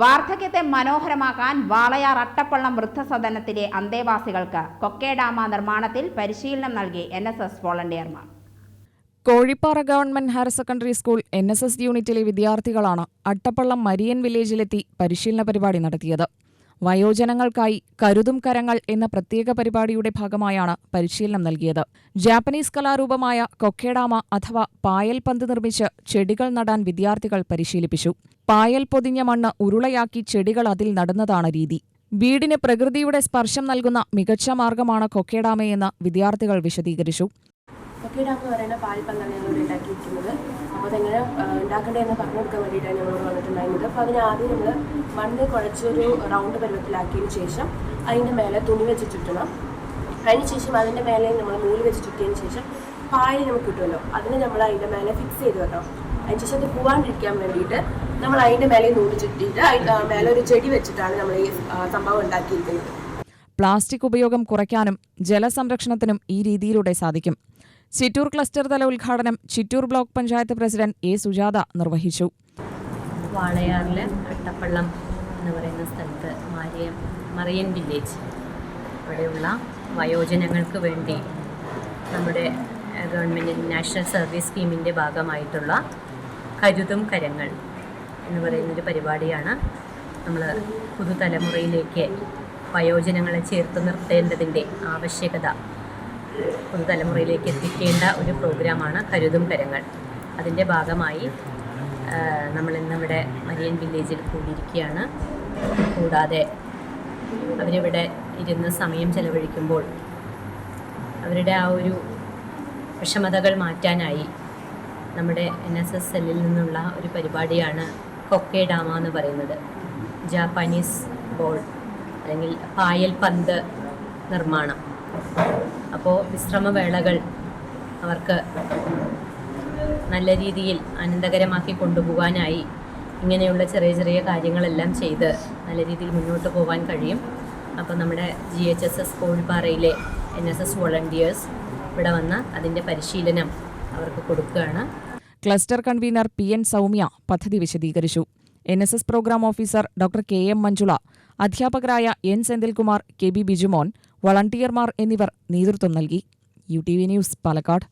വാർദ്ധക്യത്തെ മനോഹരമാക്കാൻ വാളയാർ അട്ടപ്പള്ളം വൃദ്ധസദനത്തിലെ അന്തേവാസികൾക്ക് കൊക്കേഡാമ നിർമ്മാണത്തിൽ പരിശീലനം നൽകി N S S വോളണ്ടിയർമാർ. Kozhippara government higher secondary school N S S യൂണിറ്റിലെ വിദ്യാർത്ഥികളാണ് അട്ടപ്പള്ളം മരിയൻ വില്ലേജിലെത്തി പരിശീലന പരിപാടി നടത്തിയത്. വയോജനങ്ങൾക്കായി കരുതും കരങ്ങൾ എന്ന പ്രത്യേക പരിപാടിയുടെ ഭാഗമായാണ് പരിശീലനം നൽകിയത്. ജാപ്പനീസ് കലാരൂപമായ കൊക്കേഡാമ അഥവാ പായൽ പന്ത് നിർമ്മിച്ച് ചെടികൾ നടാൻ വിദ്യാർത്ഥികൾ പരിശീലിപ്പിച്ചു. പായൽ പൊതിഞ്ഞ മണ്ണ് ഉരുളയാക്കി ചെടികൾ അതിൽ നടുന്നതാണ് രീതി. വീടിന് പ്രകൃതിയുടെ സ്പർശം നൽകുന്ന മികച്ച മാർഗമാണ് കൊക്കേഡാമയെന്ന് വിദ്യാർത്ഥികൾ വിശദീകരിച്ചു. കൊക്കീഡ എന്ന് പറയുന്ന പാൽപ്പന്നാണ് ഞങ്ങൾ ഉണ്ടാക്കിയിരിക്കുന്നത് അപ്പോൾ അതെങ്ങനെ ഉണ്ടാക്കേണ്ടതെന്ന് പറഞ്ഞു കൊടുക്കാൻ വേണ്ടിയിട്ടാണ് ഞങ്ങളോട് വന്നിട്ടുണ്ടായിരുന്നത്. അപ്പോൾ അതിന് ആദ്യം നമ്മൾ മണ്ണ് കുഴച്ചൊരു റൗണ്ട് പരുവത്തിലാക്കിയതിന് ശേഷം അതിന്റെ മേലെ തുണി വെച്ച് ചുറ്റണം. അതിന് ശേഷം അതിന്റെ മേലെ നമ്മൾ നൂൽ വെച്ച് ചുറ്റിയതിന് ശേഷം പായൽ നമുക്ക് കിട്ടുമല്ലോ. അതിന് നമ്മൾ അതിന്റെ മേലെ ഫിക്സ് ചെയ്ത് വെക്കണം. അതിന് ശേഷം അത് പോവാണ്ടിരിക്കാൻ വേണ്ടിയിട്ട് നമ്മൾ അതിന്റെ മേലെ നൂൽ ചുറ്റിയിട്ട് അതിന്റെ മേലെ ഒരു ചെടി വെച്ചിട്ടാണ് നമ്മൾ ഈ സംഭവം ഉണ്ടാക്കിയിരിക്കുന്നത്. പ്ലാസ്റ്റിക് ഉപയോഗം കുറയ്ക്കാനും ജലസംരക്ഷണത്തിനും ഈ രീതിയിലൂടെ സാധിക്കും. ചിറ്റൂർ ക്ലസ്റ്റർ തല ഉദ്ഘാടനം Chittur block panchayat president A Sujatha നിർവഹിച്ചു. വാളയാറിലെ അട്ടപ്പള്ളം എന്ന് പറയുന്ന സ്ഥലത്ത് മാരിയ മറിയൻ വില്ലേജ് ഇവിടെയുള്ള വയോജനങ്ങൾക്ക് വേണ്ടി നമ്മുടെ ഗവൺമെന്റ് നാഷണൽ സർവീസ് സ്കീമിന്റെ ഭാഗമായിട്ടുള്ള കരുതും കരങ്ങൾ എന്ന് പറയുന്നൊരു പരിപാടിയാണ് നമ്മൾ പുതുതലമുറയിലേക്ക് വയോജനങ്ങളെ ചേർത്ത് നിർത്തേണ്ടതിന്റെ ആവശ്യകത. പുതുതലമുറയിലേക്ക് എത്തിക്കേണ്ട ഒരു പ്രോഗ്രാമാണ് കരുതും കരങ്ങൾ. അതിന്റെ ഭാഗമായി നമ്മൾ ഇന്നിവിടെ മരിയൻ വില്ലേജിൽ കൂടിയിരിക്കുകയാണ്. കൂടാതെ അവരിവിടെ ഇരുന്ന് സമയം ചെലവഴിക്കുമ്പോൾ അവരുടെ ആ ഒരു വിഷമതകൾ മാറ്റാനായി നമ്മുടെ എൻ എസ് എസ് എല്ലിൽ നിന്നുള്ള ഒരു പരിപാടിയാണ് കൊക്കെ ഡാമ എന്ന് പറയുന്നത്. ജാപ്പാനീസ് ബോൾ അല്ലെങ്കിൽ പായൽ പന്ത് നിർമ്മാണം. അപ്പോൾ വിശ്രമവേളകൾ അവർക്ക് നല്ല രീതിയിൽ ആനന്ദകരമാക്കി കൊണ്ടുപോകാനായി ഇങ്ങനെയുള്ള ചെറിയ ചെറിയ കാര്യങ്ങളെല്ലാം ചെയ്ത് നല്ല രീതിയിൽ മുന്നോട്ട് പോകാൻ കഴിയും. അപ്പോൾ നമ്മുടെ ജി എച്ച് എസ് എസ് കോഴിപ്പാറയിലെ എൻ എസ് എസ് വോളണ്ടിയേഴ്സ് ഇവിടെ വന്ന് അതിന്റെ പരിശീലനം അവർക്ക് കൊടുക്കുകയാണ്. Cluster convener P N Soumya പദ്ധതി വിശദീകരിച്ചു. N S S programme officer doctor K M Manjula അധ്യാപകരായ N Senthilkumar K B Bijumon വളണ്ടിയർമാർ എന്നിവർ നേതൃത്വം നൽകി. U T V news Palakkad.